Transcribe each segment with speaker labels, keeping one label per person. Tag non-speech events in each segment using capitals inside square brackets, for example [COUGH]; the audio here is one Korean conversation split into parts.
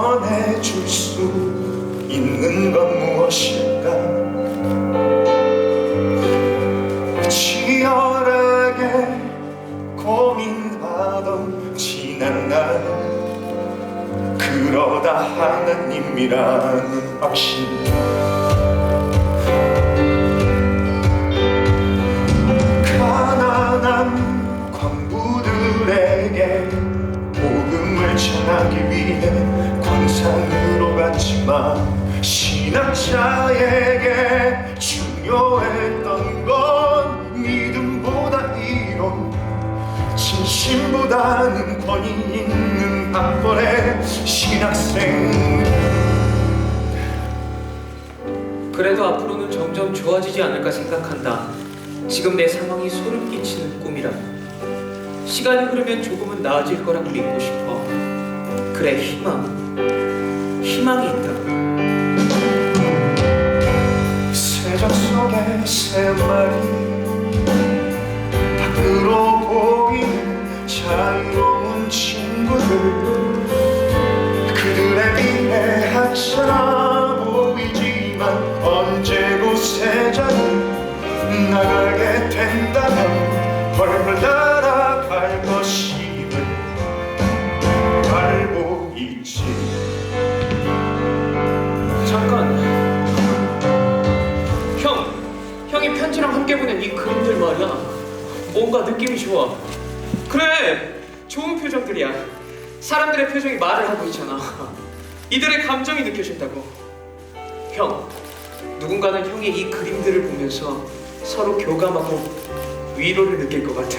Speaker 1: 전해줄 수 있는 건 무엇일까? 치열하게 고민하던 지난 날 그러다 하나님이라는 확신 갔지만 신학자에게 중요했던 건 믿음보다 이론 진심보다는 권위 있는 학벌의 신학생
Speaker 2: 그래도 앞으로는 점점 좋아지지 않을까 생각한다. 지금 내 상황이 소름 끼치는 꿈이라. 시간이 흐르면 조금은 나아질 거라고 믿고 싶어. 그래, 희망. 희망이 있다.
Speaker 1: 세
Speaker 2: 함께 보낸 이 그림들 말이야. 뭔가 느낌이 좋아. 그래, 좋은 표정들이야. 사람들의 표정이 말을 하고 있잖아. 이들의 감정이 느껴진다고. 형, 누군가는 형의 이 그림들을 보면서 서로 교감하고 위로를 느낄 것 같아.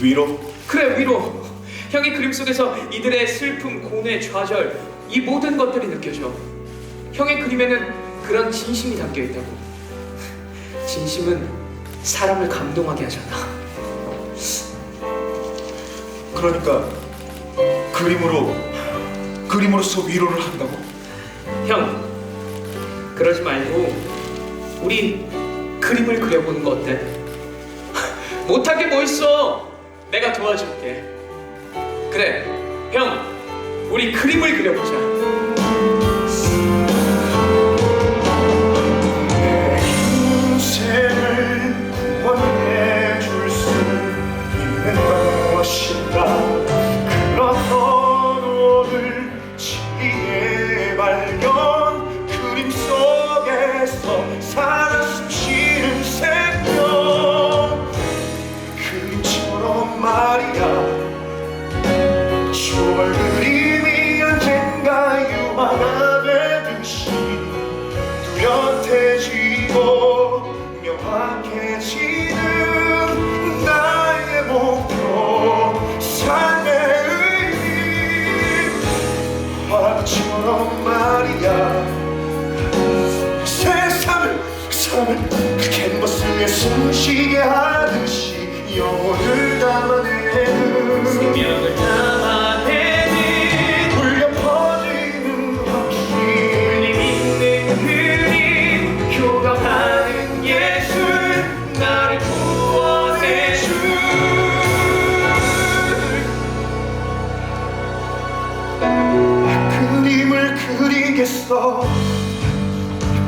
Speaker 1: 위로
Speaker 2: 그래 위로 형의 그림 속에서 이들의 슬픔, 고뇌, 좌절 이 모든 것들이 느껴져 형의 그림에는 그런 진심이 담겨 있다고 진심은 사람을 감동하게 하잖아
Speaker 1: 그러니까 그림으로 그림으로써 위로를 한다고?
Speaker 2: 형 그러지 말고 우리 그림을 그려보는 거 어때? [LAUGHS] 못할 게뭐 있어 내가 도와줄게 그래 형 우리 그림을 그려보자
Speaker 1: 삶을 캔버스에 숨쉬게 하듯이 영혼을 담아내는
Speaker 2: 생명을 담아내는
Speaker 1: 울려 퍼지는 확신.
Speaker 2: 있는 그림 교감하는 예술 나를 구원해 줄.
Speaker 1: 그림을 그리겠어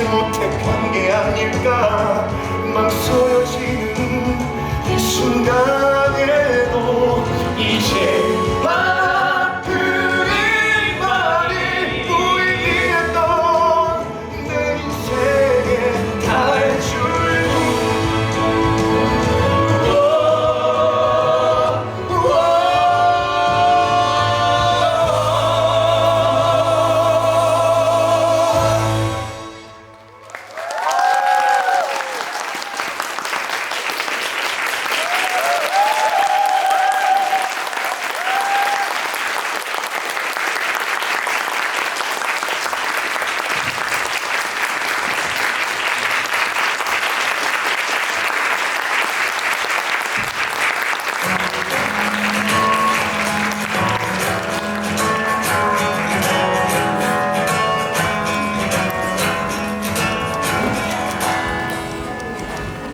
Speaker 1: 잘못했던 게 아닐까. 망설여지는 이 순간